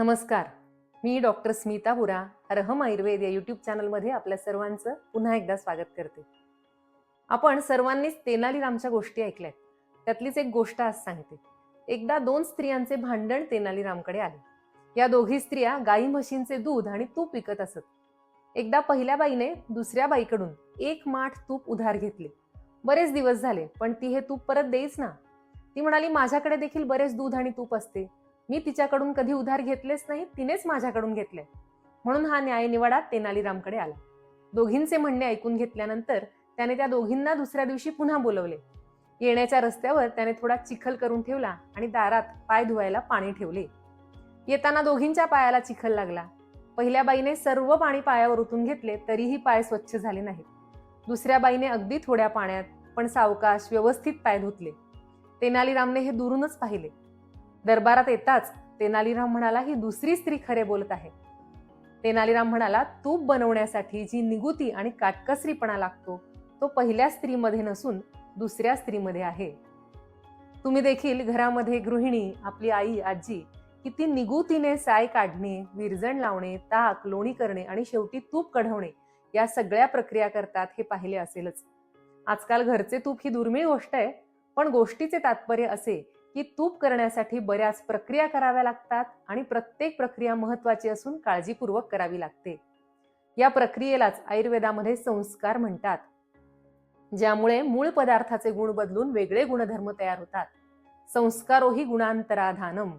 नमस्कार. मी डॉक्टर स्मिता बुरा रहम आयुर्वेद या यूट्यूब चॅनलमध्ये आपल्या सर्वांचं पुन्हा एकदा स्वागत करते. आपण सर्वांनीच तेनालीरामच्या गोष्टी ऐकल्यात. त्यातलीच एक गोष्ट आज सांगते. एकदा दोन स्त्रियांचे भांडण तेनालीरामकडे आले. या दोघी स्त्रिया गाई म्हशींचे दूध आणि तूप विकत असत. एकदा पहिल्या बाईने दुसऱ्या बाईकडून एक माठ तूप उधार घेतले. बरेच दिवस झाले पण ती हे तूप परत देईच ना. ती म्हणाली माझ्याकडे देखील बरेच दूध आणि तूप असते. मी तिच्याकडून कधी उधार घेतलेच नाही तिनेच माझ्याकडून घेतले. म्हणून हा न्याय निवाडा तेनालीरामकडे आला. दोघींचे म्हणणे ऐकून घेतल्यानंतर त्याने त्या दोघींना दुसऱ्या दिवशी पुन्हा बोलवले. येण्याच्या रस्त्यावर त्याने थोडा चिखल करून ठेवला आणि दारात पाय धुवायला पाणी ठेवले. येताना दोघींच्या पायाला चिखल लागला. पहिल्या बाईने सर्व पाणी पायावर उतून घेतले तरीही पाय स्वच्छ झाले नाहीत. दुसऱ्या बाईने अगदी थोड्या पाण्यात पण सावकाश व्यवस्थित पाय धुतले. तेनालीरामने हे दुरूनच पाहिले. दरबारात येताच तेनालीराम म्हणाला ही दुसरी स्त्री खरे बोलत आहे. तेनालीराम म्हणाला तूप बनवण्यासाठी जी निगुती आणि काटकसरीपणा लागतो तो पहिल्या स्त्रीमध्ये नसून दुसऱ्या स्त्रीमध्ये आहे. तुम्ही देखील घरामध्ये गृहिणी आपली आई आजी किती निगुतीने साय काढणे विरजण लावणे ताक लोणी करणे आणि शेवटी तूप कढवणे या सगळ्या प्रक्रिया करतात हे पाहिले असेलच. आजकाल घरचे तूप ही दुर्मिळ गोष्ट आहे पण गोष्टीचे तात्पर्य असे की तूप करण्यासाठी बऱ्याच प्रक्रिया कराव्या लागतात आणि प्रत्येक प्रक्रिया महत्वाची असून काळजीपूर्वक करावी लागते. या प्रक्रियेलाच आयुर्वेदामध्ये संस्कार म्हणतात. ज्यामुळे मूळ पदार्थाचे गुण बदलून वेगळे गुणधर्म तयार होतात. संस्कारोही गुणांतराधानम.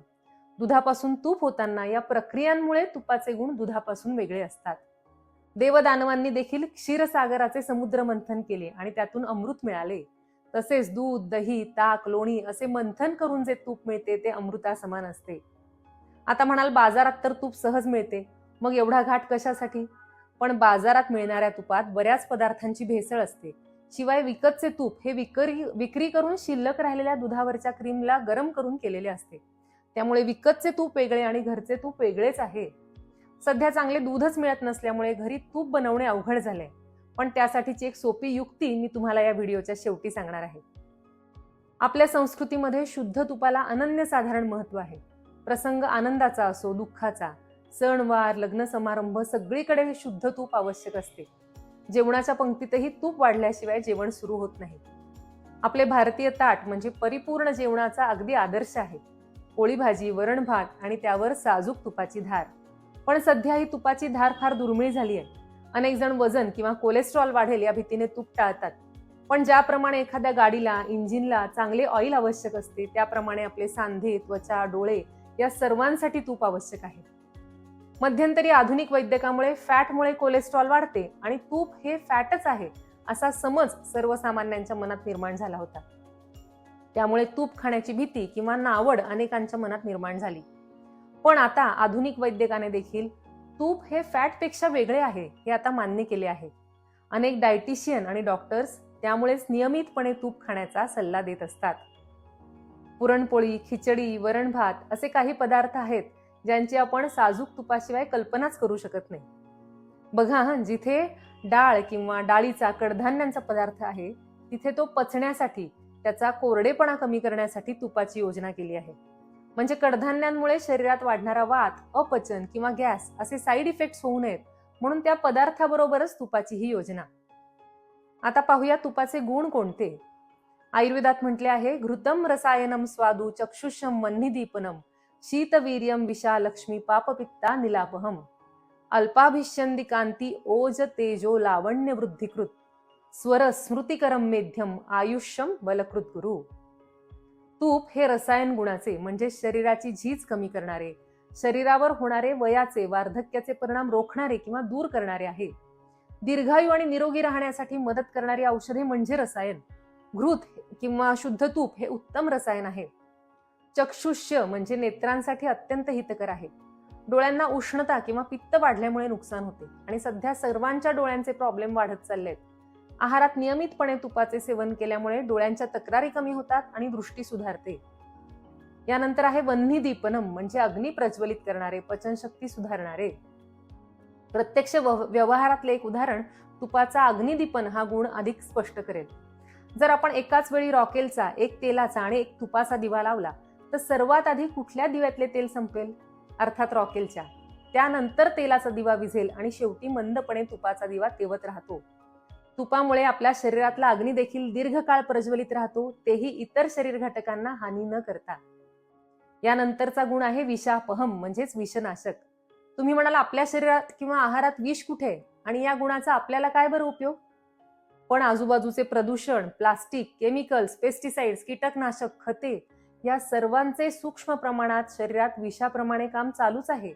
दुधापासून तूप होताना या प्रक्रियांमुळे तुपाचे गुण दुधापासून वेगळे असतात. देवदानवांनी देखील क्षीरसागराचे समुद्र मंथन केले आणि त्यातून अमृत मिळाले. तसेच दूध दही ताक लोणी असे मंथन करून जे तूप मिळते ते अमृता समान असते. आता म्हणाल बाजारात तर तूप सहज मिळते. मग एवढा घाट कशासाठी? पण बाजारात मिळणाऱ्या तुपात बऱ्याच पदार्थांची भेसळ असते. शिवाय विकतचे तूप हे विक्री विक्री करून शिल्लक राहिलेल्या दुधावरच्या क्रीमला गरम करून केलेले असते. त्यामुळे विकतचे तूप वेगळे आणि घरचे तूप वेगळेच आहे. सध्या चांगले दूधच मिळत नसल्यामुळे घरी तूप बनवणे अवघड झाले पण त्यासाठीची एक सोपी युक्ती मी तुम्हाला या व्हिडिओच्या शेवटी सांगणार आहे. आपल्या संस्कृतीमध्ये शुद्ध तुपाला अनन्यसाधारण महत्त्व आहे. प्रसंग आनंदाचा असो दुःखाचा सणवार लग्न समारंभ सगळीकडे हे शुद्ध तूप आवश्यक असते. जेवणाच्या पंक्तीतही तूप वाढल्याशिवाय जेवण सुरू होत नाही. आपले भारतीय ताट म्हणजे परिपूर्ण जेवणाचा अगदी आदर्श आहे. पोळी भाजी वरण भात आणि त्यावर साजूक तुपाची धार. पण सध्या ही तुपाची धार फार दुर्मिळ झाली आहे. अनेक जण वजन किंवा कोलेस्ट्रॉल वाढेल या भीतीने तूप टाळतात. पण ज्याप्रमाणे एखाद्या गाडीला इंजिनला चांगले ऑइल आवश्यक असते त्याप्रमाणे आपले सांधे त्वचा डोळे या सर्वांसाठी तूप आवश्यक आहे. मध्यंतरी आधुनिक वैद्यकामुळे फॅटमुळे कोलेस्ट्रॉल वाढते आणि तूप हे फॅटच आहे असा समज सर्वसामान्यांच्या मनात निर्माण झाला होता. त्यामुळे तूप खाण्याची भीती किंवा नावड अनेकांच्या मनात निर्माण झाली. पण आता आधुनिक वैद्यकाने देखील तूप हे फॅटपेक्षा वेगळे आहे हे आता मान्य केले आहे. अनेक डायटिशियन आणि डॉक्टर्स त्यामुळेच नियमितपणे तूप खाण्याचा सल्ला देत असतात. पुरणपोळी खिचडी वरण भात असे काही पदार्थ आहेत ज्यांची आपण साजूक तुपाशिवाय कल्पनाच करू शकत नाही. बघा हं, जिथे डाळ किंवा डाळीचा कडधान्यांचा पदार्थ आहे तिथे तो पचण्यासाठी त्याचा कोरडेपणा कमी करण्यासाठी तुपाची योजना केली आहे. म्हणजे कडधान्यांमुळे शरीरात वाढणारा वात अपचन किंवा गॅस असे साईड इफेक्ट्स होऊ नयेत. म्हणून त्या पदार्थाबरोबरच तुपाची ही योजना. आता पाहूया तुपाचे गुण कोणते? आयुर्वेदात म्हटले आहे घृतम रसायनम स्वादू चक्षुषम मन्निदीपनम शीतवीर्यम विषा लक्ष्मी पापपित्ता निलापहम। अल्पाभिष्यंदी कांती ओज तेजो लावण्य वृद्धिकृत स्वर स्मृतिकरम मेध्यम आयुष्यम बलकृत गुरु। तूप हे रसायन गुणाचे म्हणजे शरीराची झीज कमी करणारे शरीरावर होणारे वयाचे वार्धक्याचे परिणाम रोखणारे किंवा दूर करणारे आहे. दीर्घायू आणि निरोगी राहण्यासाठी मदत करणारी औषधे म्हणजे रसायन. घृत किंवा शुद्ध तूप हे उत्तम रसायन आहे. चक्षुष्य म्हणजे नेत्रांसाठी अत्यंत हितकर आहे. डोळ्यांना उष्णता किंवा पित्त वाढल्यामुळे नुकसान होते आणि सध्या सर्वांच्या डोळ्यांचे प्रॉब्लेम वाढत चालले आहेत आहारात नियमितपणे तुपाचे सेवन केल्यामुळे डोळ्यांच्या तक्रारी कमी होतात आणि दृष्टी सुधारते. यानंतर आहे वन्ही दीपनम म्हणजे अग्नी प्रज्वलित करणारे पचनशक्ती सुधारणारे. प्रत्यक्ष व्यव- व्यवहारातले एक उदाहरण तुपाचा अग्निदीपन हा गुण अधिक स्पष्ट करेल. जर आपण एकाच वेळी रॉकेलचा एक तेलाचा आणि एक तुपाचा दिवा लावला तर सर्वात आधी कुठल्या दिव्यातले तेल संपेल? अर्थात रॉकेलच्या. त्यानंतर तेलाचा दिवा विझेल आणि शेवटी मंदपणे तुपाचा दिवा तेवत राहतो. तुपामुळे आपल्या शरीरातला अग्नी देखील दीर्घकाळ प्रज्वलित राहतो तेही इतर शरीर घटकांना हानी न करता. यानंतरचा गुण आहे विषापहम म्हणजेच विषनाशक. तुम्ही म्हणाल आपल्या शरीरात किंवा आहारात विष कुठे आहे? आणि या गुणाचा आपल्याला काय बरं उपयोग? पण आजूबाजूचे प्रदूषण प्लास्टिक केमिकल्स पेस्टिसाइड्स कीटकनाशक खते या सर्वांचे सूक्ष्म प्रमाणात शरीरात विषाप्रमाणे काम चालूच आहे.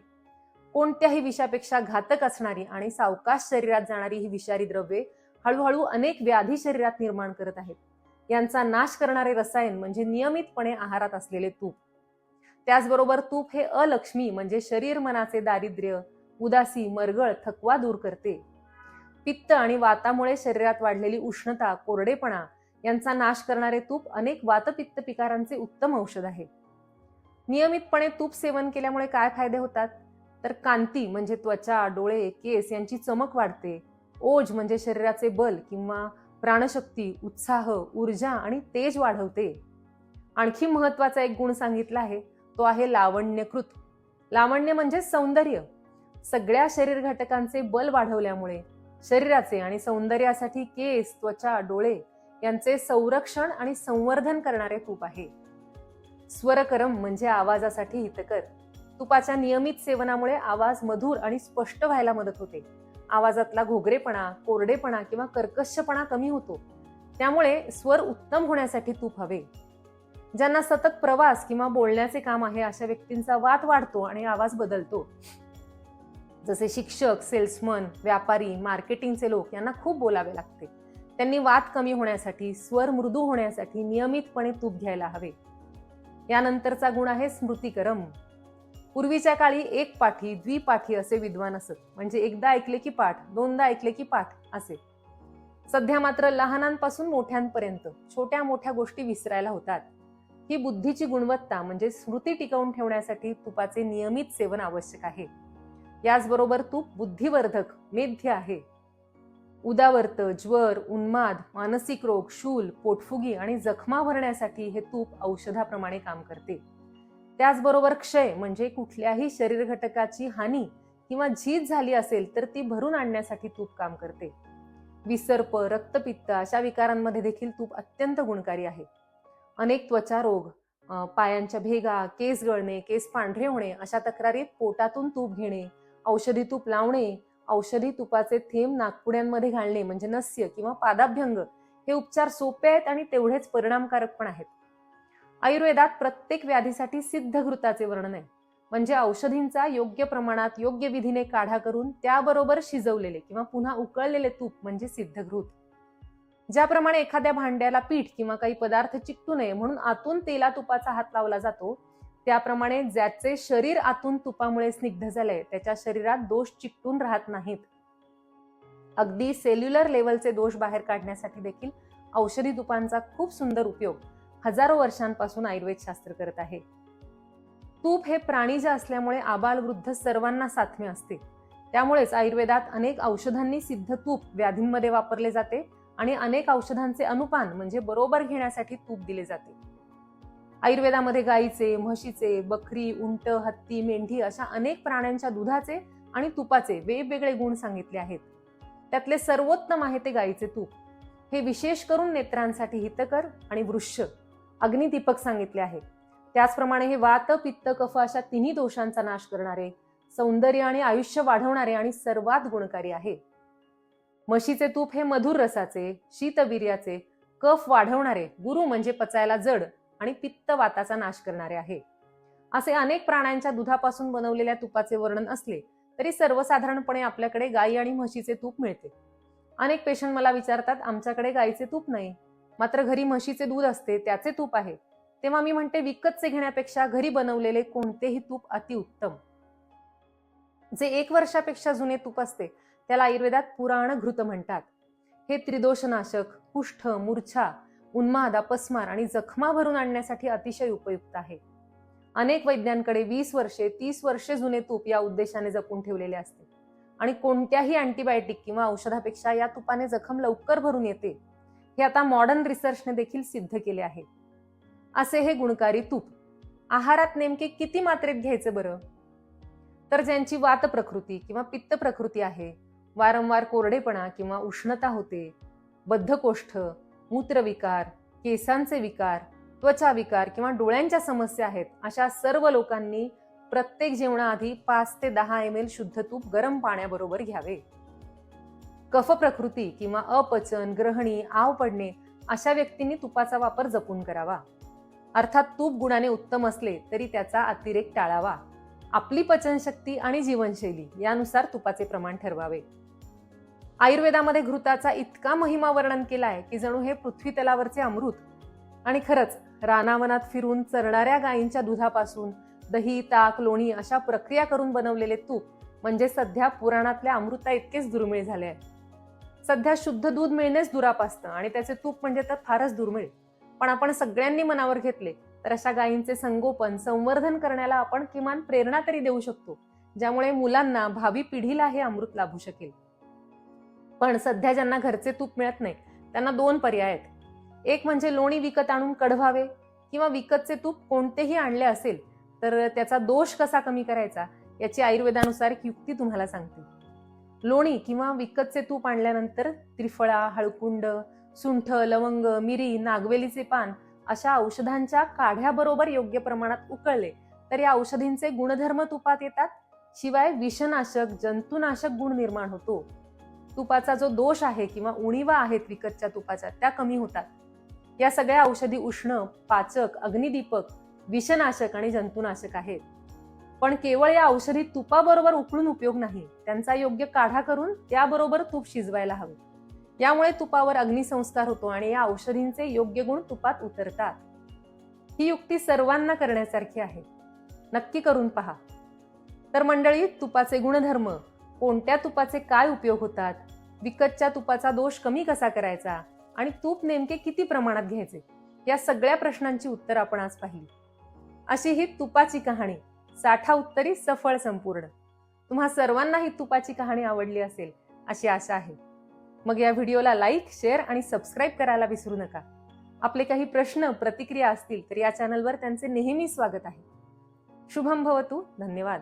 कोणत्याही विषापेक्षा घातक असणारी आणि सावकाश शरीरात जाणारी ही विषारी द्रव्ये हळूहळू अनेक व्याधी शरीरात निर्माण करत आहेत. यांचा नाश करणारे रसायन म्हणजे नियमितपणे आहारात असलेले तूप. त्याचबरोबर तूप हे अलक्ष्मी म्हणजे शरीर मनाचे दारिद्र्य उदासी मरगळ थकवा दूर करते. पित्त आणि वातामुळे शरीरात वाढलेली उष्णता कोरडेपणा यांचा नाश करणारे तूप अनेक वातपित्त पिकारांचे उत्तम औषध आहे. नियमितपणे तूप सेवन केल्यामुळे काय फायदे होतात? तर कांती म्हणजे त्वचा डोळे केस यांची चमक वाढते. ओज म्हणजे शरीराचे बल किंवा प्राणशक्ती उत्साह ऊर्जा आणि तेज वाढवते. आणखी महत्त्वाचा एक गुण सांगितला आहे तो आहे लावण्यकृत. लावण्य म्हणजे सौंदर्य. सगळ्या शरीर घटकांचे बल वाढवल्यामुळे शरीराचे आणि सौंदर्यासाठी केस त्वचा डोळे यांचे संरक्षण आणि संवर्धन करणारे तूप आहे. स्वरकरम म्हणजे आवाजासाठी हितकर. तुपाच्या नियमित सेवनामुळे आवाज मधुर आणि स्पष्ट व्हायला मदत होते. आवाजातला घोगरेपणा कोरडेपणा किंवा कर्कशपणा कमी होतो. त्यामुळे स्वर उत्तम होण्यासाठी तूप हवे. ज्यांना सतत प्रवास किंवा बोलण्याचे काम आहे अशा व्यक्तींचा वात वाढतो आणि आवाज बदलतो. जसे शिक्षक सेल्समन व्यापारी मार्केटिंगचे लोक यांना खूप बोलावे लागते. त्यांनी वात कमी होण्यासाठी स्वर मृदू होण्यासाठी नियमितपणे तूप घ्यायला हवे. यानंतरचा गुण आहे स्मृतिकरम. पूर्वीच्या काळी एक पाठी द्विपाठी असे विद्वान असत. म्हणजे एकदा ऐकले की पाठ दोनदा ऐकले की पाठ असे. सध्या मात्र लहानांपासून मोठ्यांपर्यंत छोट्या मोठ्या गोष्टी विसरायला होतात. ही बुद्धीची गुणवत्ता म्हणजे स्मृती टिकवून ठेवण्यासाठी तुपाचे नियमित सेवन आवश्यक आहे. याचबरोबर तूप बुद्धिवर्धक मेध्य आहे. उदावर्त ज्वर उन्माद मानसिक रोग शूल पोटफुगी आणि जखमा भरण्यासाठी हे तूप औषधाप्रमाणे काम करते. त्याचबरोबर क्षय म्हणजे कुठल्याही शरीर घटकाची हानी किंवा झीज झाली असेल तर ती भरून आणण्यासाठी तूप काम करते. विसर्प रक्तपित्त अशा विकारांमध्ये देखील तूप अत्यंत गुणकारी आहे. अनेक त्वचा रोग पायांच्या भेगा केस गळणे केस पांढरे होणे अशा तक्रारीत पोटातून तूप घेणे औषधी तूप लावणे औषधी तुपाचे थेंब नागपुड्यांमध्ये घालणे म्हणजे नस्य किंवा पादाभ्यंग हे उपचार सोपे आहेत आणि तेवढेच परिणामकारक पण आहेत. आयुर्वेदात प्रत्येक व्याधीसाठी सिद्ध घृताचे वर्णन आहे. म्हणजे औषधींचा योग्य प्रमाणात योग्य विधीने काढा करून त्याबरोबर शिजवलेले किंवा पुन्हा उकळलेले तूप म्हणजे सिद्ध घृत ज्याप्रमाणे एखाद्या भांड्याला पीठ किंवा काही पदार्थ चिकटू नये म्हणून आतून तेला तुपाचा हात लावला जातो त्याप्रमाणे ज्याचे शरीर आतून तुपामुळे स्निग्ध झालंय त्याच्या शरीरात दोष चिकटून राहत नाहीत. अगदी सेल्युलर लेवलचे दोष बाहेर काढण्यासाठी देखील औषधी तुपांचा खूप सुंदर उपयोग. हजारो वर्षांपासून आयुर्वेद शास्त्र करत आहे. तूप हे प्राणीज असल्यामुळे आबाल वृद्ध सर्वांना साथमे असते. त्यामुळेच आयुर्वेदात अनेक औषधांनी सिद्ध तूप व्याधींमध्ये वापरले जाते आणि अनेक औषधांचे अनुपान म्हणजे बरोबर घेण्यासाठी तूप दिले जाते. आयुर्वेदामध्ये गाईचे म्हशीचे बकरी उंट हत्ती मेंढी अशा अनेक प्राण्यांच्या दुधाचे आणि तुपाचे वेगवेगळे गुण सांगितले आहेत. त्यातले सर्वोत्तम आहे ते गाईचे तूप. हे विशेष करून नेत्रांसाठी हितकर आणि वृक्ष. अग्निदीपक सांगितले आहे त्याचप्रमाणे हे वात पित्त कफ अशा तिन्ही दोषांचा नाश करणारे सौंदर्य आणि आयुष्य वाढवणारे आणि सर्वात गुणकारी आहे. म्हशीचे तूप हे मधुर रसाचे शीतवीर्याचे कफ वाढवणारे गुरु म्हणजे पचायला जड आणि पित्त वाताचा नाश करणारे आहे. असे अनेक प्राण्यांच्या दुधापासून बनवलेल्या तुपाचे वर्णन असले तरी सर्वसाधारणपणे आपल्याकडे गाई आणि म्हशीचे तूप मिळते. अनेक पेशंट मला विचारतात आमच्याकडे गाईचे तूप नाही. मात्र घरी म्हशीचे दूध असते त्याचे तूप आहे. तेव्हा मी म्हणते विकतचे घेण्यापेक्षा घरी बनवलेले कोणतेही तूप अतिउत्तम जे एक वर्षापेक्षा जुने तूप असते त्याला आयुर्वेदात पुराण घृत म्हणतात. हे त्रिदोषनाशक कुष्ठ मूर्छा उन्माद अपस्मार आणि जखमा भरून आणण्यासाठी अतिशय उपयुक्त आहे. अनेक वैद्यांकडे वीस वर्षे तीस वर्षे जुने तूप या उद्देशाने जपून ठेवलेले असते. आणि कोणत्याही अँटीबायोटिक किंवा औषधापेक्षा या तुपाने जखम लवकर भरून येते. हे आता मॉडर्न रिसर्चने देखील सिद्ध केले आहे. असे हे गुणकारी तूप. आहारात नेमके किती मात्रेत घ्यायचे बरं? तर ज्यांची वात प्रकृती किंवा पित्त प्रकृती आहे वारंवार कोरडेपणा किंवा उष्णता होते बद्धकोष्ठ मूत्रविकार केसांचे विकार त्वचा विकार किंवा डोळ्यांच्या समस्या आहेत अशा सर्व लोकांनी प्रत्येक जेवणाआधी पाच ते दहा एम एल शुद्ध तूप गरम पाण्याबरोबर घ्यावे. कफ प्रकृती किंवा अपचन ग्रहणी आव पडणे अशा व्यक्तींनी तुपाचा वापर जपून करावा. अर्थात तूप गुणाने उत्तम असले तरी त्याचा अतिरेक टाळावा. आपली पचनशक्ती आणि जीवनशैली यानुसार तुपाचे प्रमाण ठरवावे. आयुर्वेदामध्ये घृताचा इतका महिमा वर्णन केलाय की जणू हे पृथ्वी तलावरचे अमृत. आणि खरंच रानावनात फिरून चरणाऱ्या गायींच्या दुधापासून दही ताक लोणी अशा प्रक्रिया करून बनवलेले तूप म्हणजे सध्या पुराणातल्या अमृता इतकेच दुर्मिळ झाले आहे सध्या शुद्ध दूध मिळणेच दुरापासतं आणि त्याचे तूप म्हणजे तर फारच दुर्मिळ. पण आपण सगळ्यांनी मनावर घेतले तर अशा गायींचे संगोपन संवर्धन करण्याला आपण किमान प्रेरणा तरी देऊ शकतो ज्यामुळे मुलांना भावी पिढीला हे अमृत लाभू शकेल. पण सध्या ज्यांना घरचे तूप मिळत नाही त्यांना दोन पर्याय आहेत. एक म्हणजे लोणी विकत आणून कढवावे किंवा विकतचे तूप कोणतेही आणले असेल तर त्याचा दोष कसा कमी करायचा याची आयुर्वेदानुसार एक युक्ती तुम्हाला सांगते. लोणी किंवा विकतचे तूप आणल्यानंतर त्रिफळा हळकुंड सुंठ लवंग मिरी नागवेलीचे पान अशा औषधांच्या काढ्याबरोबर योग्य प्रमाणात उकळले तर या औषधींचे गुणधर्म तुपात येतात. शिवाय विषनाशक जंतुनाशक गुण निर्माण होतो. तुपाचा जो दोष आहे किंवा उणीवा आहेत विकतच्या तुपाच्या त्या कमी होतात. या सगळ्या औषधी उष्ण पाचक अग्निदीपक विषनाशक आणि जंतुनाशक आहेत. पण केवळ या औषधी तुपाबरोबर उकळून उपयोग नाही त्यांचा योग्य काढा करून त्याबरोबर तूप शिजवायला हवे. यामुळे तुपावर अग्निसंस्कार होतो आणि या औषधींचे योग्य गुण तुपात उतरतात. ही युक्ती सर्वांना करण्यासारखी आहे. नक्की करून पहा. तर मंडळी तुपाचे गुणधर्म कोणत्या तुपाचे काय उपयोग होतात? विकतच्या तुपाचा दोष कमी कसा करायचा? आणि तूप नेमके किती प्रमाणात घ्यायचे? या सगळ्या प्रश्नांची उत्तर आपण आज पाहिली. अशी ही तुपाची कहाणी. साठा उत्तरी सफळ संपूर्ण. तुम्हा सर्वांना ही तुपाची कहाणी आवडली असेल अशी आशा आहे. मग या व्हिडिओला लाईक शेअर आणि सबस्क्राईब करायला विसरू नका. आपले काही प्रश्न प्रतिक्रिया असतील तर या चॅनलवर त्यांचे नेहमी स्वागत आहे. शुभम भवतू धन्यवाद.